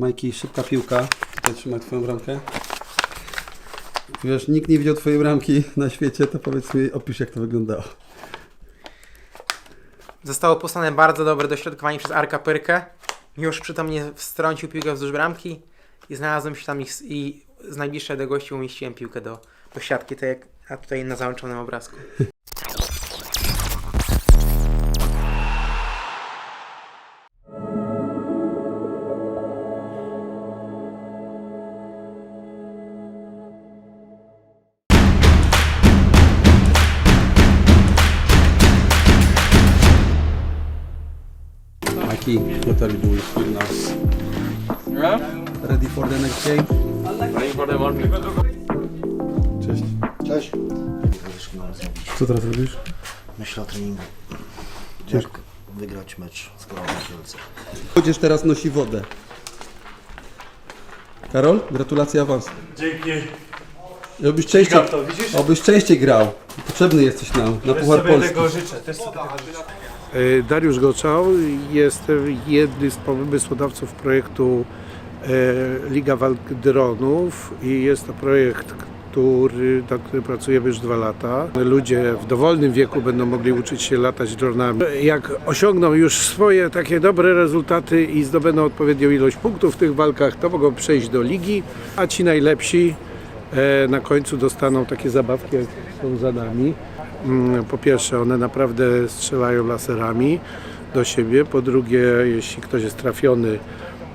Majki, szybka piłka. Tutaj trzymaj twoją bramkę. Wiesz, nikt nie widział twojej bramki na świecie, to powiedz mi, opisz jak to wyglądało. Zostało posłane bardzo dobre dośrodkowanie przez Arka Pyrkę. Już przytomnie wstrącił piłkę wzdłuż bramki i znalazłem się tam i z, i z najbliższej odległości umieściłem piłkę do, do siatki, tak jak a tutaj na załączonym obrazku. Majki, what are you doing here now? Ready for the next game? Cześć. Cześć. Co teraz robisz? Myślę o treningu. Jak wygrać mecz z Korą Kielce. Chodzisz teraz nosi wodę. Karol, gratulacje awansu. Dzięki. Obyś częściej, to, widzisz? obyś częściej grał. Potrzebny jesteś nam na Też Puchar sobie Polski. tego życzę. Też sobie tego życzę. E, Dariusz Goczał jest jednym z pomysłodawców projektu e, Liga Walk Dronów i jest to projekt, który, nad którym pracujemy już dwa lata. Ludzie w dowolnym wieku będą mogli uczyć się latać dronami. Jak osiągną już swoje takie dobre rezultaty i zdobędą odpowiednią ilość punktów w tych walkach, to mogą przejść do ligi, a ci najlepsi e, na końcu dostaną takie zabawki, jak są za nami. Mm, Po pierwsze, one naprawdę strzelają laserami do siebie. Po drugie, jeśli ktoś jest trafiony,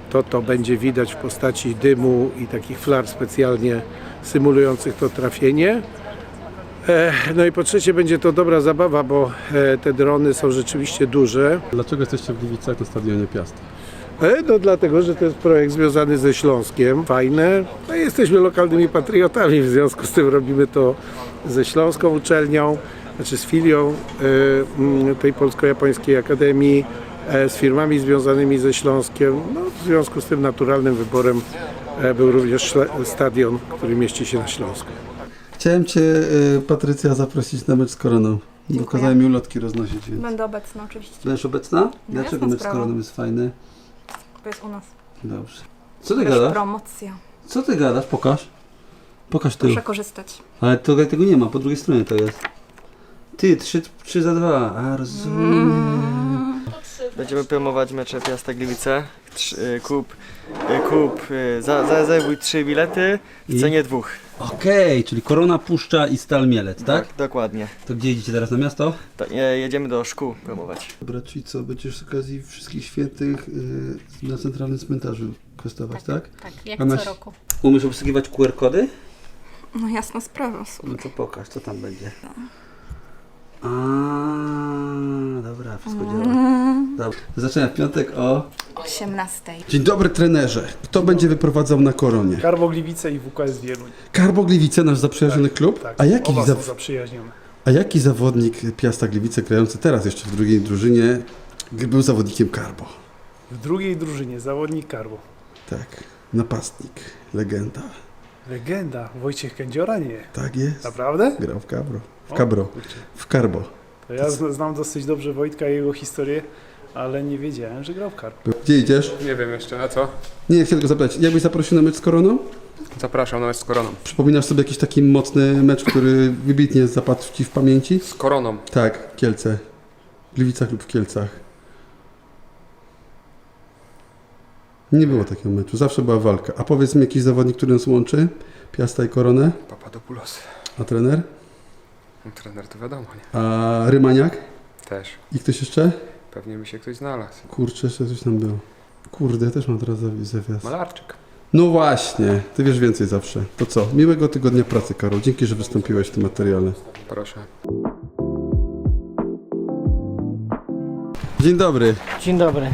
to to będzie widać w postaci dymu i takich flar specjalnie symulujących to trafienie. E, No i po trzecie, będzie to dobra zabawa, bo e, te drony są rzeczywiście duże. Dlaczego jesteście w Gliwicach na stadionie Piast? E, No dlatego, że to jest projekt związany ze Śląskiem. Fajne. No, jesteśmy lokalnymi patriotami, w związku z tym robimy to ze Śląską Uczelnią, znaczy z filią e, mm, tej Polsko-Japońskiej Akademii, e, z firmami związanymi ze Śląskiem. No, w związku z tym naturalnym wyborem e, był również stadion, który mieści się na Śląsku. Chciałem Cię, y, Patrycja, zaprosić na mecz z Koroną. Dziękuję. Kazałem mi ulotki roznosić, więc... Będę obecna oczywiście. Będziesz obecna? Dlaczego jasna mecz z. Koroną jest fajny? To jest u nas. Dobrze. Co ty gadasz? promocja. Co ty gadasz? Pokaż. Pokaż ty. Proszę korzystać. Ale to, tego nie ma, po drugiej stronie to jest. Ty, 3, 3 za 2. A rozumiem. Będziemy promować mecze Piasta Gliwice. Trz- y, Kup, y, kup y, za, za rezerwuj trzy bilety w I? cenie dwóch. Okej, czyli Korona Puszcza i Stal Mielec, tak? Dokładnie. To gdzie idziecie teraz na miasto? To, e, jedziemy do szkół promować. Dobra, czyli co, będziesz z okazji Wszystkich Świętych y, na centralnym cmentarzu kwestować, tak? Tak, jak A masz- co roku. Umiesz obsługiwać QR-kody? No jasna sprawa, No słuchaj. to pokaż, co tam będzie. A, dobra, wszystko działa. Dobra. Zaczynam w piątek o... 18. Dzień dobry trenerze. Kto będzie wyprowadzał na koronie? Karbo Gliwice i WKS Wieluń. Karbo Gliwice, nasz zaprzyjaźniony klub? Tak, A jaki, oba są zaprzyjaźnione. a jaki zawodnik Piasta Gliwice grający teraz jeszcze w drugiej drużynie był zawodnikiem Karbo? W drugiej drużynie zawodnik Karbo. Tak, napastnik, legenda. Legenda. Wojciech Kędziora? Nie. Tak jest. Naprawdę? Grał w Cabro. W Cabro. W Carbo. To ja zna- znam dosyć dobrze Wojtka i jego historię, ale nie wiedziałem, że grał w Karbo. Gdzie idziesz? Nie wiem jeszcze, a co? Nie, chcę tylko zapytać, jakbyś zaprosił na mecz z Koroną? Zapraszam na mecz z koroną. Przypominasz sobie jakiś taki mocny mecz, który wybitnie zapadł Ci w pamięci? Z koroną. Tak, Kielce. W Gliwicach lub w Kielcach. Nie było takiego meczu, zawsze była walka. A powiedz mi jakiś zawodnik, który nas łączy? Piasta i Koronę? Papadopoulos. A trener? No, Trener to wiadomo, nie? A Rymaniak? Też. I ktoś jeszcze? Pewnie by się ktoś znalazł. Kurczę, jeszcze coś tam było. Kurde, ja też mam teraz zawi- zawias. Malarczyk. No właśnie, ty wiesz więcej zawsze. To co? Miłego tygodnia pracy, Karol. Dzięki, że wystąpiłeś w tym materiale. Proszę. Dzień dobry. Dzień dobry.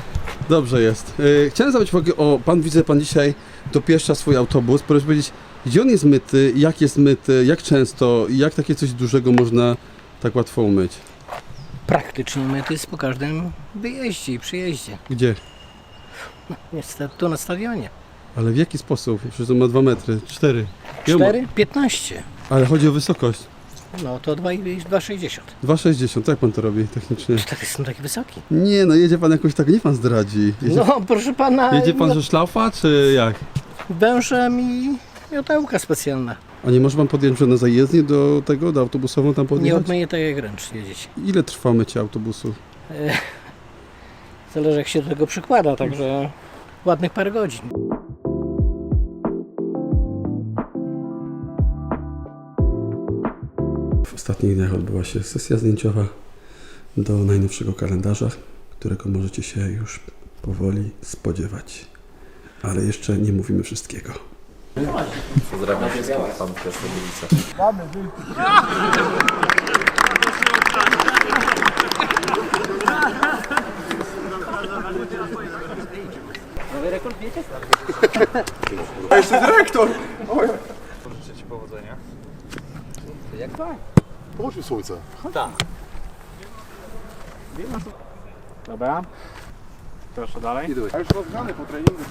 Dobrze jest. Yy, chciałem zadać uwagę, o, pan widzę, pan dzisiaj dopieszcza swój autobus. Proszę powiedzieć, gdzie on jest myty, jak jest myty, jak często, jak takie coś dużego można tak łatwo umyć? Praktycznie myty jest po każdym wyjeździe i przyjeździe. Gdzie? Niestety tu na stadionie. Ale w jaki sposób? Przecież to ma dwa metry, cztery. Ile ma- 4? 15. Ale chodzi o wysokość. No to 2,60. 2,60, jak pan to robi technicznie? Tak jestem taki wysoki. Nie, no jedzie pan jakoś tak, nie pan zdradzi. Jedzie, No proszę pana, jedzie pan no, ze szlaufa, czy jak? wężem i miotełka specjalna. A nie może pan podjąć żadne zajezdnie do tego, do autobusową tam Nie podjechać? odmyję tak jak ręcz jeździć. Ile trwa mycie autobusu? Zależy jak się do tego przykłada, także ładnych parę godzin. Ostatnich dniach odbyła się sesja zdjęciowa do najnowszego kalendarza, którego możecie się już powoli spodziewać. Ale jeszcze nie mówimy wszystkiego. Połóż mi słońce. Dobra. Proszę dalej. A już rozgrzany po treningu.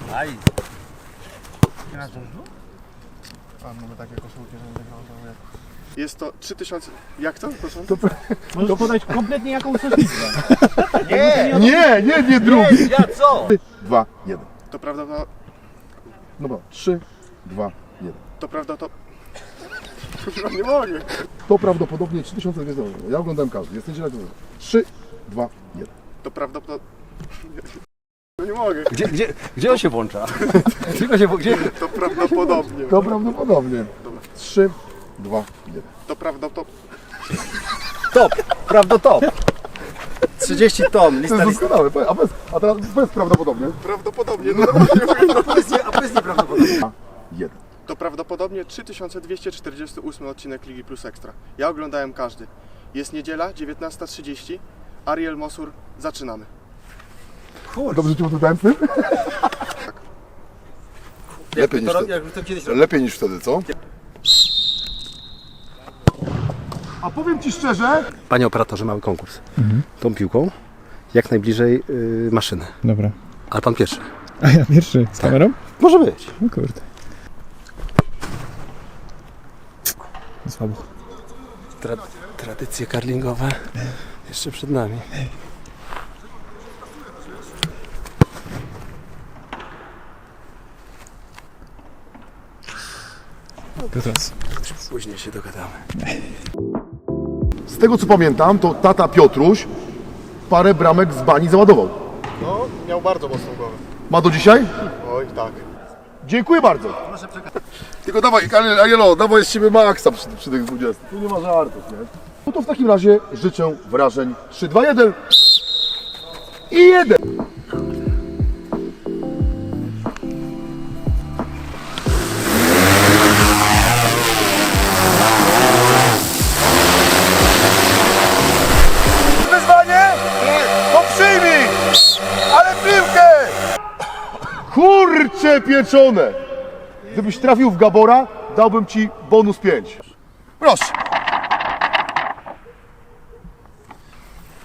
A mamy takie koszulki, że będę grał jak... Jest to 3000... Jak to? Proszę? Możesz podać kompletnie jaką chcesz liczbę. Nie, nie, nie drugi. Ja co? 2, 1. To prawda to... Dobra, 3, 2, 1. To prawda to... Kurwa, nie mogę. To prawdopodobnie 3200 zł. Ja oglądałem każdy. Jest niedziela to 3, 2, 1. To to... No nie mogę. Gdzie, gdzie, gdzie on się włącza? Tylko się, gdzie? To prawdopodobnie. To prawdopodobnie. 3, 2, 1. To to... Top! Prawda top! 30 ton, lista To jest lista. doskonałe. A, bez, a teraz bez prawdopodobnie. Prawdopodobnie. No, no, A bez nie, a bez nieprawdopodobnie. 1. Prawdopodobnie 3248 odcinek Ligi Plus Ekstra. Ja oglądałem każdy. Jest niedziela, 19.30. Ariel Mosur, zaczynamy. Dobrze ci podałem z tym? Lepiej niż, wtedy. Jakby to kiedyś Lepiej niż wtedy, co? A powiem ci szczerze, Panie operatorze, mały konkurs. Tą piłką jak najbliżej y, maszyny. Dobra. Ale pan pierwszy. A ja pierwszy z kamerą? Może być. No kurde. Słabo. Tra tradycje karlingowe jeszcze przed nami. Teraz. Później się dogadamy. z tego co pamiętam, to tata Piotruś parę bramek z bani załadował. No, miał bardzo mocną głowę. Ma do dzisiaj? Oj, tak. Dziękuję bardzo. Tylko dawaj, Ariel- Arielo, dawaj z siebie maksa przy, przy tych 20. Tu nie ma żartów, nie? No to w takim razie życzę wrażeń 3, 2, 1 i 1. Kurcze pieczone! Gdybyś trafił w Gabora, dałbym ci bonus 5. Proszę.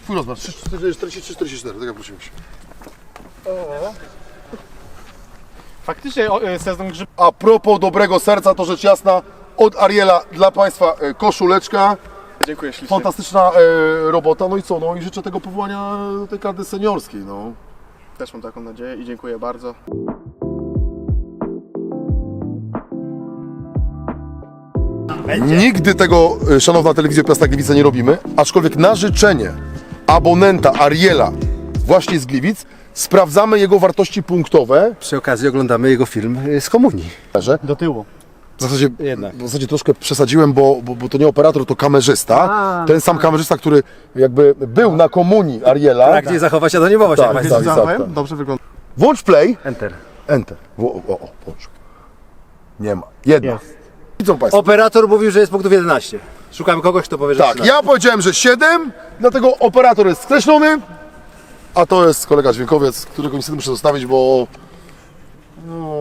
Twój rozmiar 43-44, tak jak prosiłem się. Faktycznie o, e, sezon grzyb. A propos dobrego serca, to rzecz jasna, od Ariela dla Państwa e, koszuleczka. Dziękuję ślicznie. Fantastyczna e, robota, no i co, no i życzę tego powołania do tej karty seniorskiej, no. Też mam taką nadzieję i dziękuję bardzo. Nigdy tego, e, szanowna telewizja Piasta Gliwice, nie robimy, aczkolwiek na życzenie abonenta Ariela właśnie z Gliwic sprawdzamy jego wartości punktowe. Przy okazji oglądamy jego film y, z komunii. Że Do tyłu. W zasadzie, Jednak. w zasadzie troszkę przesadziłem, bo, bo, bo to nie operator, to kamerzysta. A, Ten sam kamerzysta, który jakby był na komunii Ariela. Pragnie zachować anonimowość, Tak, jak tak, Państwo tak, tak. Dobrze wygląda. Włącz play. Enter. Enter. O, o, o, włącz. Nie ma. Jedna. Widzą Państwo. Operator mówił, że jest punktów 11. Szukamy kogoś, kto powie, że Tak, 13. ja powiedziałem, że 7, dlatego operator jest skreślony, a to jest kolega dźwiękowiec, którego niestety muszę zostawić, bo... No,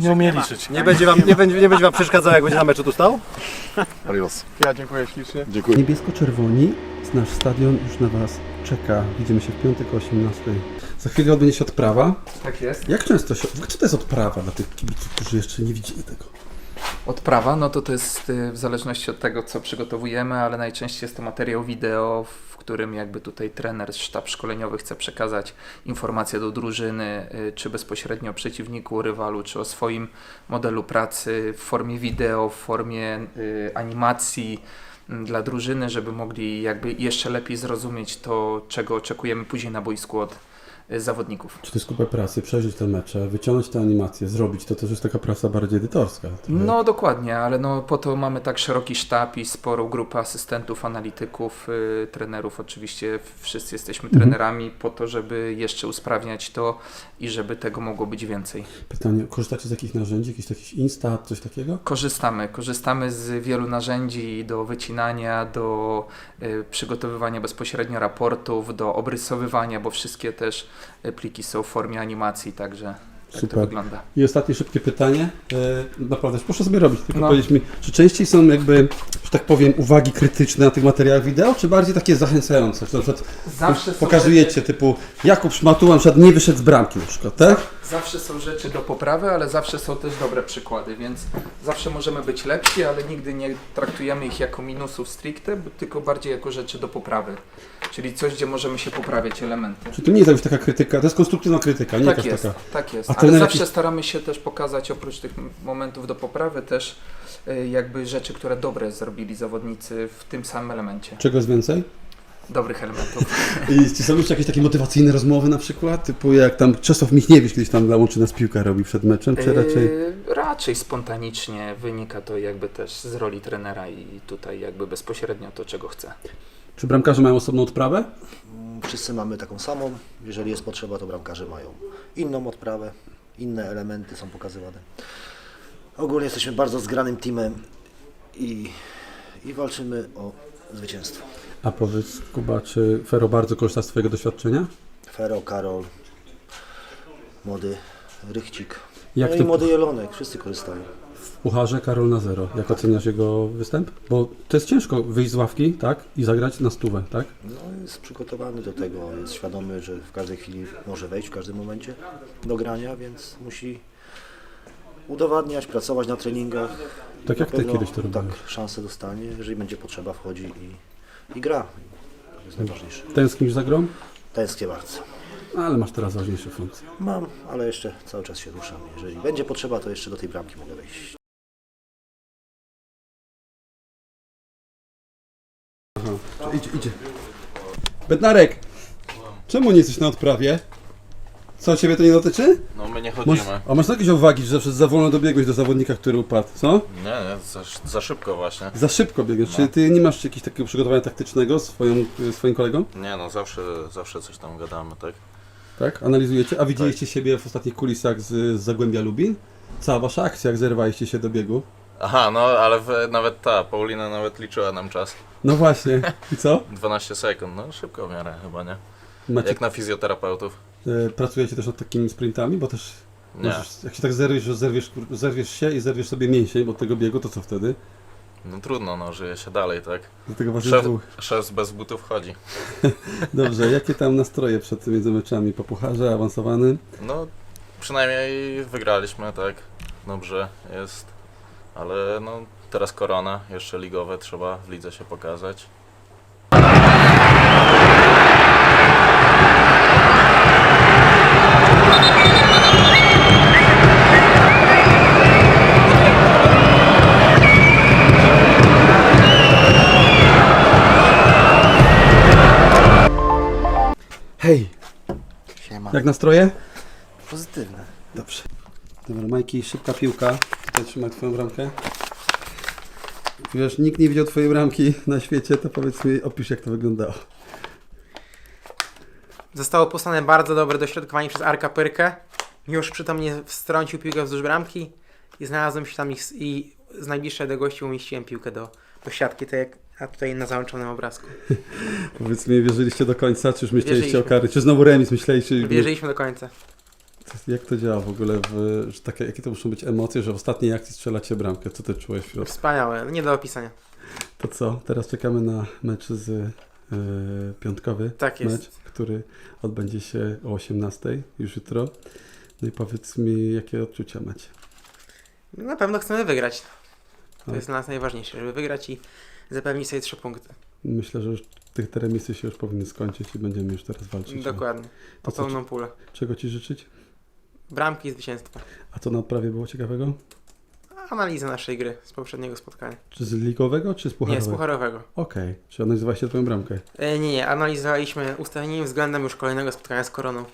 nie umie liczyć. Nie będzie wam, nie będzie, nie będzie wam przeszkadzał, jak będzie na meczu tu stał? adios. Ja dziękuję ślicznie. Dziękuję. Niebiesko-czerwoni, nasz stadion już na Was czeka. Widzimy się w piątek o 18. Za chwilę odbędzie się odprawa. Tak jest. Jak często się... Co to jest odprawa dla tych kibiców, którzy jeszcze nie widzieli tego? Odprawa, no to to jest y, w zależności od tego, co przygotowujemy, ale najczęściej jest to materiał wideo, w którym jakby tutaj trener, sztab szkoleniowy chce przekazać informacje do drużyny, y, czy bezpośrednio o przeciwniku, rywalu, czy o swoim modelu pracy w formie wideo, w formie y, animacji mm, dla drużyny, żeby mogli jakby jeszcze lepiej zrozumieć to, czego oczekujemy później na boisku od zawodników. Czy to jest kupę pracy, przeżyć te mecze, wyciągnąć te animacje, zrobić, to też jest taka praca bardziej edytorska. trochę. No dokładnie, ale no po to mamy tak szeroki sztab i sporą grupę asystentów, analityków, y, trenerów. Oczywiście wszyscy jesteśmy Mhm. trenerami po to, żeby jeszcze usprawniać to i żeby tego mogło być więcej. Pytanie, korzystacie z jakich narzędzi, jakiś taki Instat, coś takiego? Korzystamy, korzystamy z wielu narzędzi do wycinania, do y, przygotowywania bezpośrednio raportów, do obrysowywania, bo wszystkie też y, pliki są w formie animacji, także tak to Super. wygląda. I ostatnie szybkie pytanie. E, naprawdę, proszę sobie robić, tylko No. powiedzieć mi, czy częściej są jakby, że tak powiem, uwagi krytyczne na tych materiałach wideo, czy bardziej takie zachęcające? Czy na przykład Zawsze pokazujecie typu Jakub Szmatuła na przykład nie wyszedł z bramki na przykład, tak? Zawsze są rzeczy do poprawy, ale zawsze są też dobre przykłady, więc zawsze możemy być lepsi, ale nigdy nie traktujemy ich jako minusów stricte, tylko bardziej jako rzeczy do poprawy. Czyli coś, gdzie możemy się poprawiać elementy. Czy to nie jest jakaś taka krytyka, to jest konstruktywna krytyka, nie Tak jakaś jest, taka... tak jest. A Ale zawsze jakiś- staramy się też pokazać oprócz tych momentów do poprawy też y, jakby rzeczy, które dobre zrobili zawodnicy w tym samym elemencie. Czego jest więcej? Dobrych elementów. I czy są jeszcze jakieś takie motywacyjne rozmowy na przykład, typu jak tam Czesław Michniewicz kiedyś tam dla Łączy Nas Piłka robi przed meczem, czy raczej... Yy, raczej spontanicznie wynika to jakby też z roli trenera i tutaj jakby bezpośrednio to, czego chce. Czy bramkarze mają osobną odprawę? Wszyscy mamy taką samą. Jeżeli jest potrzeba, to bramkarze mają inną odprawę, inne elementy są pokazywane. Ogólnie jesteśmy bardzo zgranym teamem i, i walczymy o zwycięstwo. A powiedz Kuba, czy Fero bardzo korzysta z Twojego doświadczenia? Fero, Karol, młody Rychcik, Jak no to i młody Jelonek, wszyscy korzystają. w Pucharze Karol na zero? Jak oceniasz jego występ? Bo to jest ciężko wyjść z ławki, tak? I zagrać na stówę, tak? No, jest przygotowany do tego, jest świadomy, że w każdej chwili może wejść, w każdym momencie do grania, więc musi udowadniać, pracować na treningach. Tak jak Ty kiedyś to Tak, robiłeś. szansę dostanie, jeżeli będzie potrzeba, wchodzi i, i gra. To jest najważniejsze. Tęsknisz za grą? Tęsknię bardzo. Ale masz teraz ważniejsze funkcje. Mam, ale jeszcze cały czas się ruszam. Jeżeli będzie potrzeba, to jeszcze do tej bramki mogę wejść. Idzie, idzie. Bednarek! Czemu nie jesteś na odprawie? Co, Ciebie to nie dotyczy? No my nie Masz, chodzimy. a masz jakieś uwagi, że przez za wolno dobiegłeś do zawodnika, który upadł, co? Nie, nie, za, za szybko właśnie. Za szybko biegniesz. No. Czy Ty nie masz jakiegoś takiego przygotowania taktycznego z swoją, swoim kolegą? Nie no, zawsze, zawsze coś tam gadamy, tak? Tak? Analizujecie? A widzieliście siebie w ostatnich kulisach z, z Zagłębia Lubin? Cała wasza akcja, jak zerwaliście się do biegu? Aha, no ale w, nawet ta, Paulina nawet liczyła nam czas. No właśnie. I co? 12 sekund, no szybko w miarę chyba, nie? Macie, Jak na fizjoterapeutów. E, pracujecie też nad takimi sprintami? Bo też możesz, jak się tak zerwiesz, że zerwiesz, kur- zerwiesz się i zerwiesz sobie mięsień od tego biegu, to co wtedy? No trudno, no żyje się dalej, tak? Dlatego was Szef, dwóch. szef bez butów chodzi. Dobrze, jakie tam nastroje przed tymi meczami? Po pucharze awansowanym? No przynajmniej wygraliśmy, tak? Dobrze jest. Ale no teraz korona, jeszcze ligowe, trzeba w lidze się pokazać. Jak nastroje? Pozytywne. Dobrze. Dobra, Majki, szybka piłka. Tutaj trzymaj twoją bramkę. Wiesz, nikt nie widział twojej bramki na świecie, to powiedz mi, opisz jak to wyglądało. Zostało posłane bardzo dobre dośrodkowanie przez Arka Pyrkę. Już przytomnie wstrącił piłkę wzdłuż bramki i znalazłem się tam i, z- i z najbliższej odległości umieściłem piłkę do, do siatki, tak jak a tutaj na załączonym obrazku. Powiedz mi, wierzyliście do końca, czy już myśleliście o kary? Czy znowu remis myśleliście? Wierzyliśmy do końca. Jak to działa w ogóle? W, że takie, jakie to muszą być emocje, że w ostatniej akcji strzelacie bramkę? Co ty czułeś w środku? Wspaniałe, nie do opisania. To co? Teraz czekamy na mecz z e, piątkowy. Tak jest. Mecz, który odbędzie się o 18 już jutro. No i powiedz mi, jakie odczucia macie? Na pewno chcemy wygrać. To A. jest dla nas najważniejsze, żeby wygrać i zapewnić sobie trzy punkty. Myślę, że już tych te remisy się już powinny skończyć i będziemy już teraz walczyć. o- Dokładnie. To O co, pełną pulę. czego Ci życzyć? Bramki i zwycięstwa. A co na odprawie było ciekawego? Analiza naszej gry z poprzedniego spotkania. Czy z ligowego, czy z pucharowego? Nie, z pucharowego. Okej, czy analizowałeś Twoją bramkę? E, nie, nie, analizowaliśmy ustawienie względem już kolejnego spotkania z Koroną.